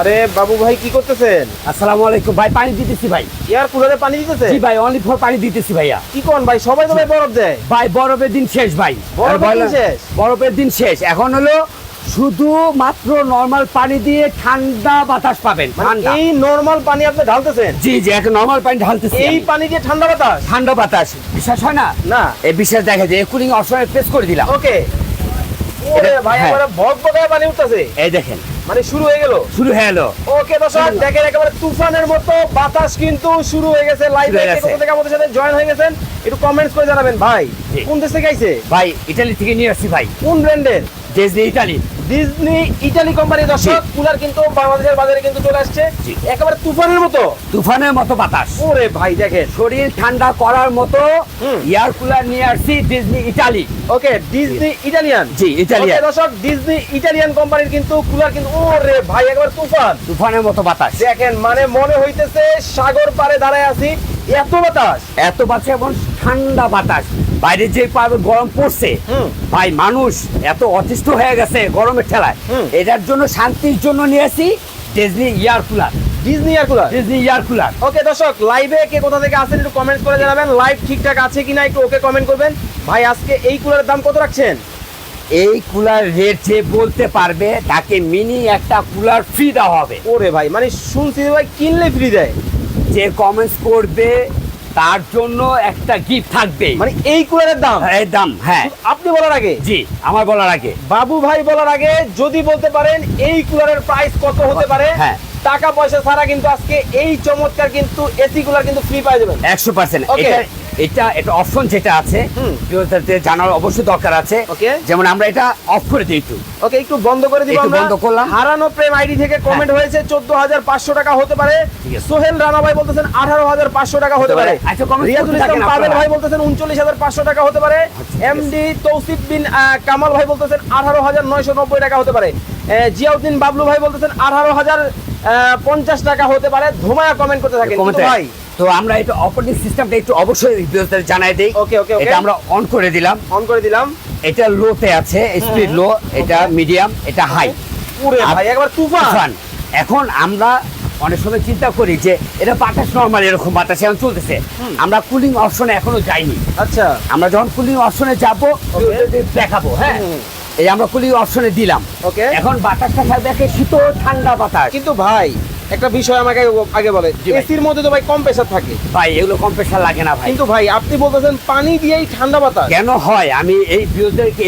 আরে বাবু ভাই কি করতেছেন? আসসালামু আলাইকুম। ভাই পানি দিতেছি ভাই। এয়ার কুলারে পানি দিতেছে? জি ভাই অনলি ফর পানি দিতেছি ভাইয়া। কি কোন ভাই? সবাই তো ভাই বরফ দেয়। ভাই বরফের দিন শেষ ভাই। বরফের দিন শেষ? বরফের দিন শেষ। এখন হলো শুধু মাত্র নর্মাল পানি দিয়ে ঠান্ডা বাতাস পাবেন মানে এই নরমাল পানি আপনি ঢালতেছেন? জি জি একটা নর্মাল পানি ঢালতেছি এই পানি দিয়ে ঠান্ডা বাতাস? ঠান্ডা বাতাস। বিশ্বাস হয় না? না। এই বিশ্বাস দেখা যায় কুলিং অপশনে প্রেস করে দিলাম। ওকে ভাই হ্যাঁ। একেবারে ভগ পানি উঠতেছে। এই দেখেন। মানে শুরু হয়ে গেল? শুরু হয়ে গেল। ওকে দর্শক দেখেন একেবারে তুফানের মতো বাতাস কিন্তু শুরু হয়ে গেছে লাইভে হয়ে। কোথা থেকে আমাদের সাথে জয়েন হয়ে গেছেন একটু কমেন্টস করে জানাবেন। ভাই কোন দেশ থেকে আইছে? ভাই ইটালি থেকে নিয়ে আসছি ভাই। কোন ব্র্যান্ডের Disney Italy Disney Italy company দর্শক কুলার কিন্তু বাংলাদেশের বাজারে কিন্তু চলে আসছে। একেবারে তুফানের মতো। তুফানের মতো বাতাস। ওরে ভাই দেখেন। শরীর ঠান্ডা করার মতো এয়ার কুলার নিয়ে আসছি Disney Italy okay Disney Italian জি, ইটালিয়ান। দর্শক ডিজনি ইটালিয়ান কোম্পানির কিন্তু কুলার কিন্তু ওরে ভাই একবার তুফান। তুফানের মতো বাতাস। দেখেন মানে মনে হইতেছে সাগর পারে দাঁড়ায় আছি। এত বাতাস। এত বাতাস এবং ঠান্ডা বাতাস। বাইরে যে গরম পড়ছে। ভাই মানুষ এত অতিষ্ঠ হয়ে গেছে গরমের ঠেলায়। এটার জন্য শান্তির জন্য নিয়ে আসি Disney air cooler Disney air cooler Disney air cooler okay দর্শক লাইভে কে কোথা থেকে আসেন একটু কমেন্ট করে জানাবেন। লাইভ ঠিকঠাক আছে কিনা একটু ওকে কমেন্ট করবেন। ভাই আজকে এই কুলারের দাম কত রাখছেন? এই কুলার রেট যে বলতে পারবে তাকে মিনি একটা কুলার ফ্রি দেওয়া হবে। ওরে ভাই মানে শুনছি ভাই কিনলে ফ্রি দেয়। যে কমেন্টস করবে তার জন্য একটা গিফট থাকবে। মানে এই কুলারের দাম? এই দাম হ্যাঁ। আপনি বলার আগে? জি আমার বলার আগে। বাবু ভাই বলার আগে যদি বলতে পারেন এই কুলারের প্রাইস কত হতে পারে? হ্যাঁ। টাকা পয়সা ছাড়া কিন্তু আজকে এই চমৎকার কিন্তু এসি কুলার কিন্তু ফ্রি পাই যাবেন একশো পার্সেন্ট. এটা এটা অপশন যেটা আছে। জানার অবশ্যই দরকার আছে. যেমন আমরা এটা অফ করে দিই একটু ওকে একটু বন্ধ করে দিব আমরা বন্ধ করলাম। হ্যাঁ। হারানো প্রেম আইডি থেকে কমেন্ট হয়েছে চোদ্দ হাজার পাঁচশো টাকা হতে পারে সোহেল রানা ভাই বলতেছেন আঠারো হাজার পাঁচশো টাকা হতে পারে। আচ্ছা, রিয়াজুল ইসলাম পাবেল ভাই বলতেছেন উনচল্লিশ হাজার পাঁচশো টাকা হতে পারে আচ্ছা, এমডি তৌসিফ বিন কামাল ভাই বলতেছেন আঠারো হাজার নয়শো নব্বই টাকা হতে পারে জিয়াউদ্দিন বাবলু ভাই বলতেছেন আঠারো হাজার পঞ্চাশ টাকা হতে পারে। ধুমায়া কমেন্ট করতে থাকেন। এ। ভাই তো আমরা এটা অপারেটিং সিস্টেমটা একটু অবশ্যই জানাই দেই। ওকে okay. এটা আমরা অন করে দিলাম। অন করে দিলাম। এটা লোতে আছে স্পিড লো এটা মিডিয়াম এটা হাই পুরে ভাই একবার তুফান। এখন আমরা অনেক সময় চিন্তা করি যে এটা বাতাস নর্মাল এরকম বাতাস এখন চলতেছে। আমরা কুলিং অপশনে এখনও যাইনি। আচ্ছা। আমরা যখন কুলিং অপশনে যাব দেখাবো হ্যাঁ। এই আমরা কুলিং অপশনে দিলাম। ওকে এখন বাতাসটা থাকবে একে শীতল ঠান্ডা বাতাস। কিন্তু ভাই একটা বিষয় আমাকে আগে বলে। এসির মধ্যে তো ভাই কম প্রেসার থাকে। ভাই এগুলো কম প্রেসার লাগে না ভাই। কিন্তু ভাই আপনি বলতেছেন পানি দিয়েই ঠান্ডা বাতাস। কেন হয়? আমি এই বিরোধীদেরকে